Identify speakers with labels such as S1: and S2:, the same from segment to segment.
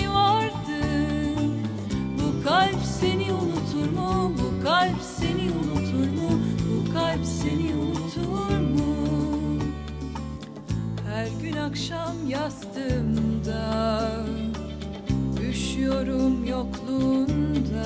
S1: akşam yastığımda Üşüyorum yokluğunda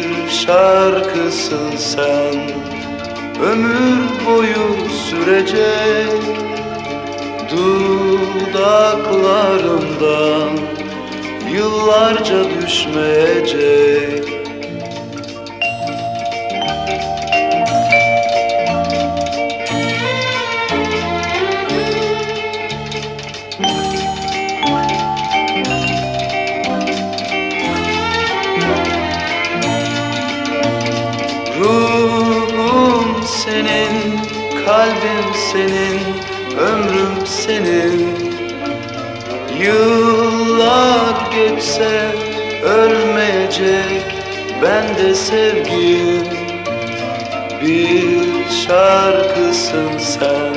S2: şarkısın sen. Ömür boyu sürecek Dudaklarımdan yıllarca düşmeyecek senin, kalbim senin, ömrüm senin. Yıllar geçse ölmeyecek bende sevgim. Bir şarkısın sen